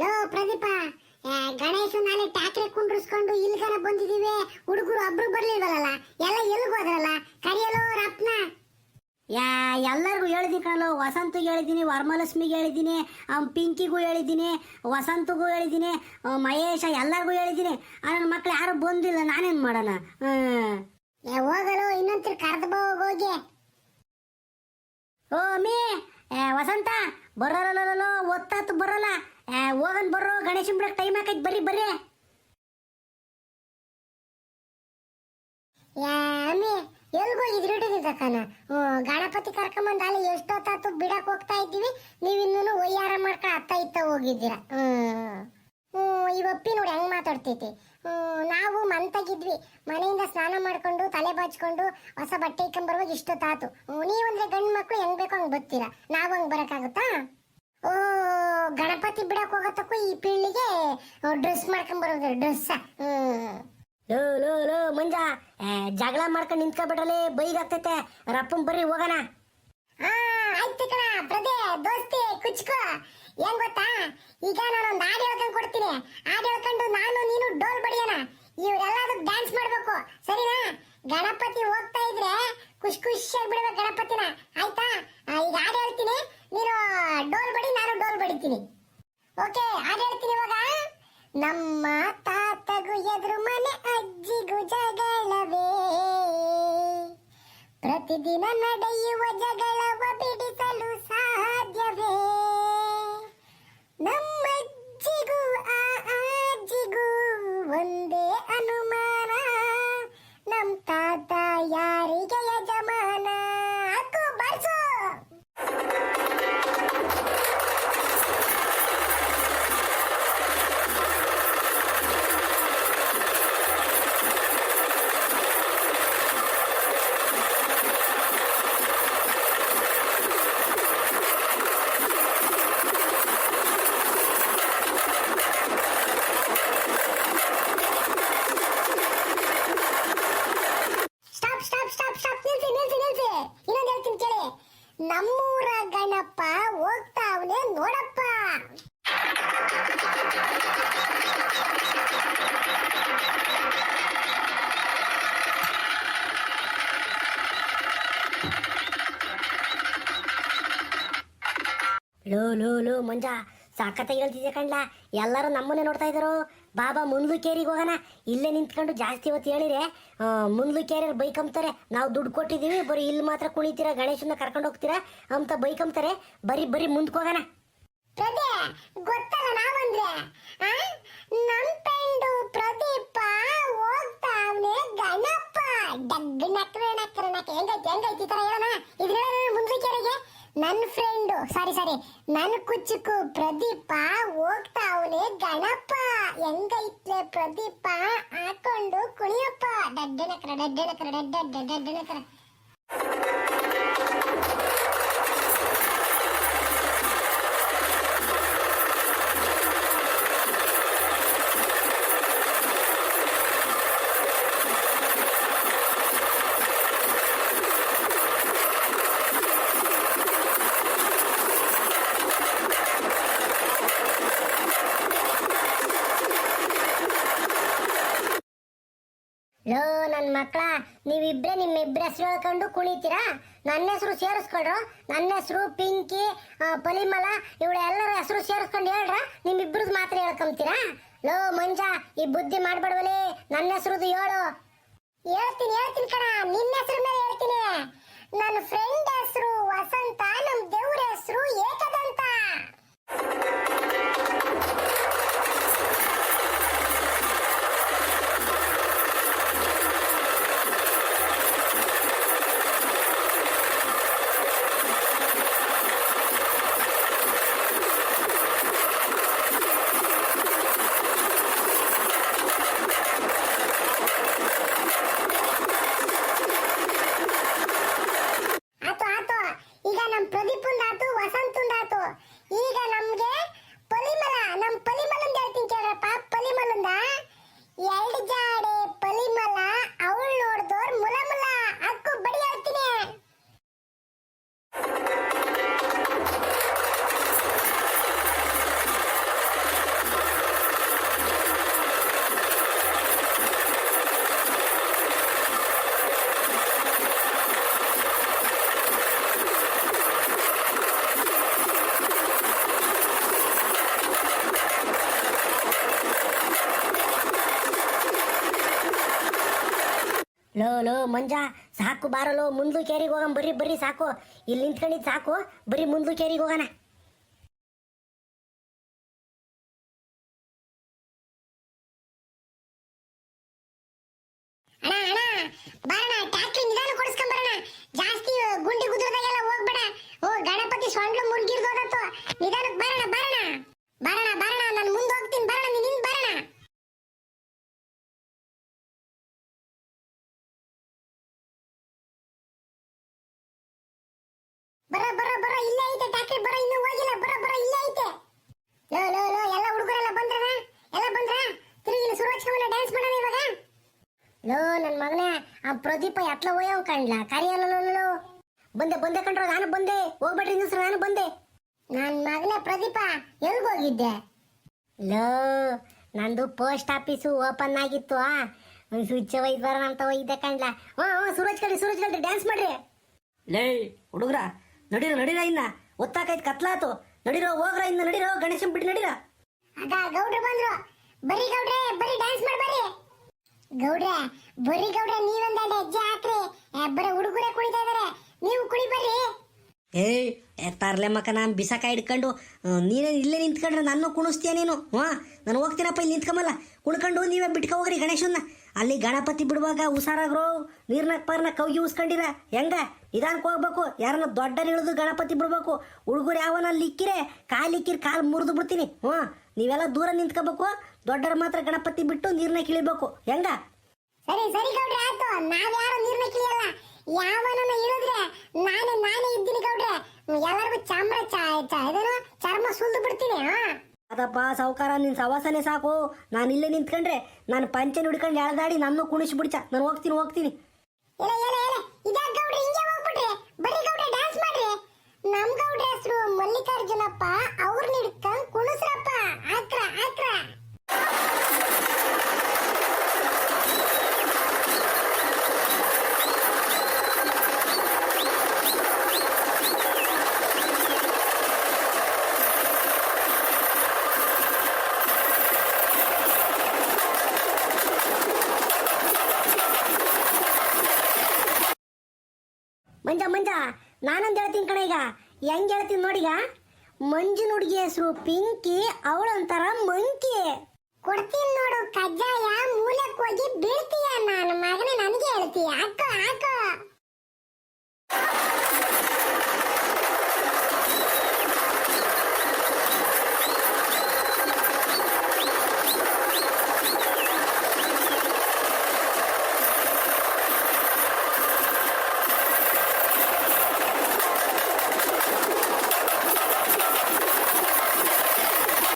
Low Pradeep. Ganesha ನಾಳೆ ಟ್ಯಾಕ್ರೆ ಕುಂಡ್ರಿಸ್ಕೊಂಡು ಇಲ್ಗನ ಬಂದಿದೀವಿ. ಹುಡುಗರು ಒಬ್ರು ಬರ್ಲಿಲ್ವಲ್ಲ ಎಲ್ಲ ಎಲ್ಗ್ ಹೋದ್ರಲ್ಲ ಕರಿಯಲೋ ರತ್ನ. ಯಾ ಎಲ್ಲರಿಗೂ ಹೇಳಿದೀನಿ ಕಣಲು ವಸಂತಿಗೆ ಹೇಳಿದ್ದೀನಿ ವರಮಲಕ್ಷ್ಮಿಗೆ ಹೇಳಿದ್ದೀನಿ ಅವ್ನ್ ಪಿಂಕಿಗೂ ಹೇಳಿದ್ದೀನಿ ವಸಂತಗೂ ಹೇಳಿದ್ದೀನಿ ಮಹೇಶ ಎಲ್ಲರಿಗೂ ಹೇಳಿದ್ದೀನಿ ನನ್ನ ಮಕ್ಳು ಯಾರು ಬಂದಿಲ್ಲ ನಾನೇನ್ ಮಾಡೋಣ? ಹೋಗಲು ಇನ್ನೊಂದ್ಸರಿ ಕರ್ದ ಹೋಗಿ ಓ ಮೀ. ವಸಂತ ಬರೋಲ್ಲ ಒತ್ತಾತು ಬರೋಲ್ಲ. ಹೋಗನ್ ಬರ್ರೋ, ಗಣೇಶನ್ ಬಿಡಕ್ ಟೈಮ್ ಹಾಕೈತ್, ಬರ್ರಿ ಬರ್ರಿ. ಯಾ ಅಮ್ಮಿ, ಎಲ್ಗ್ ಹೋಗಿದ್ರಿ ಹಿಡಿದಿದ್ದಕ್ಕನ ಗಣಪತಿ ಕರ್ಕೊಂಬಂದ ಅಲ್ಲಿ ಎಷ್ಟೊತ್ತಾತು ಬಿಡಕ್ ಹೋಗ್ತಾ ಇದ್ದೀವಿ. ನೀವ್ ಇನ್ನೂ ಒಯ್ಯಾರ ಮಾಡ್ಕ ಅತ್ತ ಇತ್ತ ಹೋಗಿದ್ದೀರ. ಹ್ಞೂ. ಒಪ್ಪಿ ನೋಡಿ ಹೆಂಗ್ ಮಾತಾಡ್ತೈತಿ. ನಾವು ಮಂತಾಗಿದ್ವಿ. ಮನೆಯಿಂದ ಸ್ನಾನ ಮಾಡ್ಕೊಂಡು, ತಲೆ ಬಾಚ್ಕೊಂಡು, ಹೊಸ ಬಟ್ಟೆ ಇಕ್ಕೊಂಬರುವಾಗ ಇಷ್ಟೊತ್ತಾತು ನೀವಂದ್ರೆ ಗಂಡು ಮಕ್ಳು ಹೆಂಗ್ ಬೇಕೋ ಹಂಗೆ ಬರ್ತೀರಾ ನಾವು ಹಂಗೆ ಬರೋಕ್ಕಾಗುತ್ತಾ? ಗಣಪತಿ ಬಿಡಕ್ ಹೋಗತ್ತಕ್ಕೂ ಈ ಪೀಳಿಗೆ ಡ್ರೆಸ್ ಮಾಡ್ಕೊಂಡ್ ಬರೋದು ಡ್ರೆಸ್ ಲೋ ಲೋ ಲೋ, ಮಂಜ ಜಗಳ ಮಾಡ್ಕೊಂಡು ನಿಂತ್ಕೊಬಿಟ್ರಲೆ ಬೈಗಾಗ್ತೈತೆ ರಪ್ಪನ್ ಬರ್ರಿ, ಹೋಗೋಣ. ಆಯ್ತು ಕಣ ಪ್ರದೇ ದೋಸ್ತಿ, ಕುಚ್ಕೋ. ಏನ್ ಗೊತ್ತಾ? ಈಗ ನಾನೊಂದು ಹಾಡು ಹೇಳ್ಕೊಂಡು ಕೊಡ್ತೀನಿ. ಹಾಡು ಹೇಳ್ಕೊಂಡು ನಾನು, ನೀನು ಡೋಲ್ ಬಡಿಯೋಣ. ಇವರೆಲ್ಲ ಡ್ಯಾನ್ಸ್ ಮಾಡ್ಬೇಕು. ಸರಿನಾ? ಗಣಪತಿ ಹೋಗ್ತಾ ಇದ್ರೆ ಖುಷಿ ಖುಷಿಯಾಗಿ ಬಿಡ್ಬೇಕು ಗಣಪತಿನ. ಆಯ್ತಾ? ಈಗ ಹಾಡು ಹೇಳ್ತೀನಿ. ನೀನು ಡೋಲ್ ಬಡಿ, ನಾನು ಡೋಲ್ ಬಡಿತೀನಿ. ಓಕೆ, ಹಾಡು ಹೇಳ್ತೀನಿ ಇವಾಗ. ನಮ್ಮ ತಾತಗು ಎದುರು ಮನೆ, ಅಜ್ಜಿಗೂ ಜಗಳವೇ. ಪ್ರತಿದಿನ ನಡೆಯುವ ಜಗಳವ ಬಿಡಿಸಲು ಸಾಧ್ಯವೇ. ನಮ್ಮಜ್ಜಿಗೂ ಆ ಅಜ್ಜಿಗೂ ಒಂದೇ ಅನುಮಾನ. ನಮ್ಮ ತಾತ ಯಾರಿಗೆ ನಿಲ್ಸಿ ಇನ್ನೊಂದು ಹೇಳ್ತೀನಿ ಕೇಳಿ. ನಮ್ಮೂರ ಗಣಪ ಹೋಗ್ತಾವ್ನೆ ನೋಡಪ್ಪ. ಲೋ ಲೋ ಲೋ ಮಂಜ, ಸಾಕತ್ತಾಗಿ ಹೇಳ್ತಿದ್ದೆ ಕಣ್ಲ? ಎಲ್ಲರೂ ನಮ್ಮನ್ನೇ ನೋಡ್ತಾ ಇದ್ರು ಬಾಬಾ ಮುಂದ್ಲು ಕೇರಿಗೆ ಹೋಗೋಣ. ಇಲ್ಲೇ ನಿಂತ್ಕೊಂಡು ಜಾಸ್ತಿ ಹೊತ್ತು ಹೇಳಿರೆ ಮುಂದ್ಲು ಕೇರಿಯರ್ ಬೈಕ್ ಅಂಬ್ತಾರೆ ನಾವು ದುಡ್ಡು ಕೊಟ್ಟಿದ್ದೀವಿ, ಬರೀ ಇಲ್ಲಿ ಮಾತ್ರ ಕುಣಿತೀರಾ ಗಣೇಶನ ಕರ್ಕೊಂಡು ಹೋಗ್ತೀರಾ ಅಂತ ಬೈಕ್ ಅಂಬ್ತಾರೆ ಬರೀ ಬರೀ ಮುಂದಕ್ಕೆ ಹೋಗೋಣ. ಗೊತ್ತಲ್ಲ ನಾವಂದ್ರೆ? ನಮ್ ಫ್ರೆಂಡು ಪ್ರದೀಪ ಹೋಗ್ತಾವ್ನೆ ಗಣಪ. ಡಗ್ ನಕ್ರೆ ನಕ್ರೆ ನಕ್ ಹೆಂಗೈತಿ ಹೆಂಗೈತಿ ಈ ತರ ಹೇಳೋಣ? ಇದ್ರ ಮುಂದಕ್ಕೆ ನನ್ನ ಫ್ರೆಂಡು ಸಾರಿ ಸಾರಿ. ನನ್ನ ಕುಚ್ಚುಕು ಪ್ರದೀಪ ಹೋಗ್ತಾವ್ನೆ ಗಣಪ. ಹೆಂಗೈತ್ಲೆ ಪ್ರದೀಪ? ಹಾಕೊಂಡು ಕುಣಿಯಪ್ಪ. ಡಡ್ಡ ನಕ್ರ ಡಡ್ಡ ನಕ್ರ ಲೋ ನನ್ನ ಮಕ್ಕಳ ನೀವಿಬ್ರೆ ನಿಮ್ಮಿಬ್ರ ಹೆಸರು ಹೇಳ್ಕೊಂಡು ಕುಣಿತೀರಾ? ನನ್ನ ಹೆಸರು ಸೇರಿಸ್ಕೊಳ್ರು. ನನ್ನ ಹೆಸರು ಪಿಂಕಿ ಪಲಿಮಲ ಇವಳು ಎಲ್ಲರ ಹೆಸರು ಸೇರಿಸ್ಕೊಂಡು ಹೇಳ್ರ ನಿಮ್ಮಿಬ್ರದ್ದು ಮಾತ್ರ ಹೇಳ್ಕೊಂತೀರಾ ಲೋ, ಮಂಜ, ಈ ಬುದ್ಧಿ ಮಾಡ್ಬೇಡವಲೇ ನನ್ನ ಹೆಸರುದು ಹೇಳು. ಹೇಳ್ತೀನಿ ಹೇಳ್ತೀನಿ ಕಣ, ನಿನ್ನ ಹೆಸರು ಮೇಲೆ ಹೇಳ್ತೀನಿ. ನನ್ನ ಫ್ರೆಂಡ್ ಹೆಸರು ವಸಂತ ನಮ್ಮ ದೇವ್ರ ಹೆಸರು ಏಕದಂತ ಲೋ ಲೋ ಮಂಜ ಸಾಕು ಬಾರಲೋ ಮುಂದ್ಲು ಕೇರಿಗೆ ಹೋಗಂ ಬರ್ರಿ ಬರ್ರಿ ಸಾಕು ಇಲ್ಲಿ ನಿಂತ್ಕೊಂಡಿದ್ ಸಾಕು ಬರ್ರಿ ಮುಂದ್ಲು ಕೇರಿಗೆ ಹೋಗೋಣ ಅಣ್ಣ ಅಣ್ಣ ಬರೋಣ ಟ್ಯಾಕ್ಟ್ರಿ ನಿಧಾನ ಕೊಡಿಸ್ಕೊಂಡ್ ಬರೋಣ ಜಾಸ್ತಿ ಗುಂಡಿ ಗುದ್ರದಾಗೆಲ್ಲ ಹೋಗ್ಬೇಡ ಓ ಗಣಪತಿ ಸೊಂಡ್ಲು ಮುರ್ಗಿರ್ದೋದತ್ತು ನಿಧಾನಕ್ಕೆ ಬರೋಣ ಬರೋಣ ಬರೋಣ ಬರೋಣ ನಾನು ಮುಂದೆ ಹೋಗ್ತೀನಿ ಬರೋಣ ನೀನ್ ಹಿಂದ್ ಬರೋಣ ಬರ ಬರ, ಇಲ್ಲೇ ಐತೆ ಟ್ಯಾಕ್ಟ್ರಿ ಬರ, ಇನ್ನೂ ಹೋಗಿಲ್ಲ, ಬರ ಬರ, ಇಲ್ಲೇ ಐತೆ. ಲೋ ಲೋ ಲೋ, ಎಲ್ಲ ಹುಡುಗರೆಲ್ಲ ಬಂದ್ರಣ ಎಲ್ಲ ಬಂದ್ರ? ತಿರುಗಿ ಶುರು ಡ್ಯಾನ್ಸ್ ಮಾಡೋಣ ಇವಾಗ. ಲೋ ನನ್ನ ಮಗನೇ, ಆ ಪ್ರದೀಪ ಎಟ್ಲ ಹೋಯವ್ ಕಂಡ್ಲ ಕರಿಯಲ್ಲ ಬಂದೆ ಬಂದೆ ಕಂಡ್ರ ನಾನು ಬಂದೆ. ಹೋಗ್ಬೇಡ್ರಿ ನಿಲ್ಸ್ರ, ನಾನು ಬಂದೆ. ನನ್ನ ಮಗನೇ ಪ್ರದೀಪ ಎಲ್ಲಿ ಹೋಗಿದ್ದೆ? ಲೋ, ನಂದು ಪೋಸ್ಟ್ ಆಫೀಸು ಓಪನ್ ಆಗಿತ್ತು, ಆ. ಸ್ವಿಚ್ ಒಯ್ದು ಬರೋಣ ಅಂತ ಒಯ್ದೆ ಕಂಡ್ಲ ಹ್ಞೂ ಹ್ಞೂ ಸೂರಜ್ ಕಳ್ರಿ ಸೂರಜ್ ಕಳ್ರಿ ಡ್ಯಾನ್ಸ್ ಮಾಡ್ರಿ. ಲೇ, ಹುಡುಗ್ರ ನಡೀರೋ ನಡಿರ ಇನ್ನ. ಒತ್ತಾಕೈತ್ ಕತ್ಲಾತು. ನಡಿರೋ ಹೋಗ್ರ ಇನ್ನ. ನಡಿರೋ ಗಣೇಶನ್ ಬಿಟ್ಟು ನಡಿರ. ಅದ ಗೌಡ್ರು ಬಂದ್ರು. ಬರಿ ಗೌಡ್ರೆ ಬರಿ ಡ್ಯಾನ್ಸ್ ಮಾಡ್ಬರ್ರಿ. ಗೌಡ್ರೆ ಬರಿ ಗೌಡ್ರೆ ನೀವೊಂದೆರಡು ಹೆಜ್ಜೆ ಹಾಕ್ರಿ. ಬರೀ ಹುಡುಗರೇ ಕುಣಿತಾ ಇದಾರೆ. ನೀವು ಕುಣಿ ಬರ್ರಿ ಏಯ್ ಎತ್ತಾರ್ಲೆ ಮಕ್ಕ ನಾನು ಬಿಸಾಕ ಹಿಡ್ಕೊಂಡು ನೀನೇ ಇಲ್ಲೇ ನಿಂತ್ಕೊಂಡ್ರೆ ನಾನು ಕುಣಿಸ್ತೀಯ ನೀನು? ಹಾ ನಾನು ಹೋಗ್ತೀನಪ್ಪ ಇಲ್ಲಿ ನಿಂತ್ಕೊಂಬಲ್ಲ. ಕುಣ್ಕೊಂಡು ನೀವೇ ಬಿಟ್ಕೊ ಹೋಗ್ರಿ ಗಣೇಶನ್ನ. ಅಲ್ಲಿ ಗಣಪತಿ ಬಿಡುವಾಗ ಹುಷಾರಾಗ್ರೋ ನೀರ್ನ ಪಾರ್ನ ಕವ್ಗಿ ಉಸ್ಕೊಂಡಿರ. ಹೆಂಗ? ನಿಧಾನಕ್ಕೆ ಹೋಗ್ಬೇಕು. ಯಾರನ್ನ ದೊಡ್ಡ ಇಳಿದು ಗಣಪತಿ ಬಿಡ್ಬೇಕು. ಹುಡುಗರು ಯಾವನ ಇಕ್ಕಿರೆ, ಕಾಲು ಇಕ್ಕಿರಿ, ಕಾಲು ಮುರಿದು ಬಿಡ್ತೀನಿ. ಹ್ಞೂ. ನೀವೆಲ್ಲ ದೂರ ನಿಂತ್ಕೋಬೇಕು. ದೊಡ್ಡರ ಮಾತ್ರ ಗಣಪತಿ ಬಿಟ್ಟು ನೀರ್ನಾಗ ಕಿಳಿಬೇಕು. ಹೆಂಗ? ಸರಿ ಸರಿ ಗೌಡ್ರೆ, ಆಯ್ತು. ನಾವ್ಯಾರು ನೀರ್ನ ಕಿಳಿಯಲ್ಲ. ಯಾವನನ್ನ ಇಳಿದ್ರೆ ನಾನೇ ನಾನೇ ಇದ್ದೀನಿ ಗೌಡ್ರೆ. ಎಲ್ಲರಿಗೂ ಚಾಮ್ರ ಚಾ, ಚ- ಇದೇನು ಚರ್ಮ ಸುಲ್ದು ಬಿಡ್ತೀನಿ, ಹಾ. ಅದಪ್ಪ ಸಾವುಕಾರ, ನಿನ್ ಸವಾಸನೆ ಸಾಕು. ನಾನು ಇಲ್ಲೇ ನಿಂತ್ಕೊಂಡ್ರೆ ನಾನು ಪಂಚೆ ಹಿಡ್ಕೊಂಡು ಎಳ್ದಾಡಿ ನನ್ನ ಕುಣಿಸ್ಬಿಡ್ಚ. ನಾನು ಹೋಗ್ತೀನಿ ಹೋಗ್ತೀನಿ. ಮಲ್ಲಿಕಾರ್ಜುನಪ್ಪ. ಅವ್ರನ್ನ ಎಲೆ ಇದ್ಯಾಕ್ ಗೌಡ್ರೆ ಹಿಂಗೆ ಹೋಗ್ಬಿಟ್ರಿ ಬರೀ ಗೌಡ್ರೆ ಡ್ಯಾನ್ಸ್ ಮಾಡ್ರಿ ನಮ್ ಗೌಡ್ರ ಹೆಸರು ಮಲ್ಲಿಕಾರ್ಜುನಪ್ಪ ಅವ್ರನ್ನ ಹಿಡ್ಕೊಂಡ್ ಕುಣಿಸ್ರಪ್ಪ ಹಾಕ್ರ ಹಾಕ್ರ ಮಂಜ ಮಂಜ ನಾನೊಂದು ಹೇಳ್ತೀನಿ ಕಣ ಈಗ. ಹೆಂಗ್ ಹೇಳ್ತೀನಿ ನೋಡಿಗ ಮಂಜುನ ಹುಡುಗಿ ಹೆಸರು ಪಿಂಕಿ ಅವಳೊಂಥರ ಮಂಕಿ. ಕೊಡ್ತೀನಿ ನೋಡು ಕಜ್ಜಾಯ ಮೂಲಕ್ಕೆ ಹೋಗಿ ಬೀಳ್ತೀಯ ನಾನು. ಮಗನೇ ನನಗೆ ಹೇಳ್ತೀಯ. ಹಾಕೋ ಹಾಕೋ.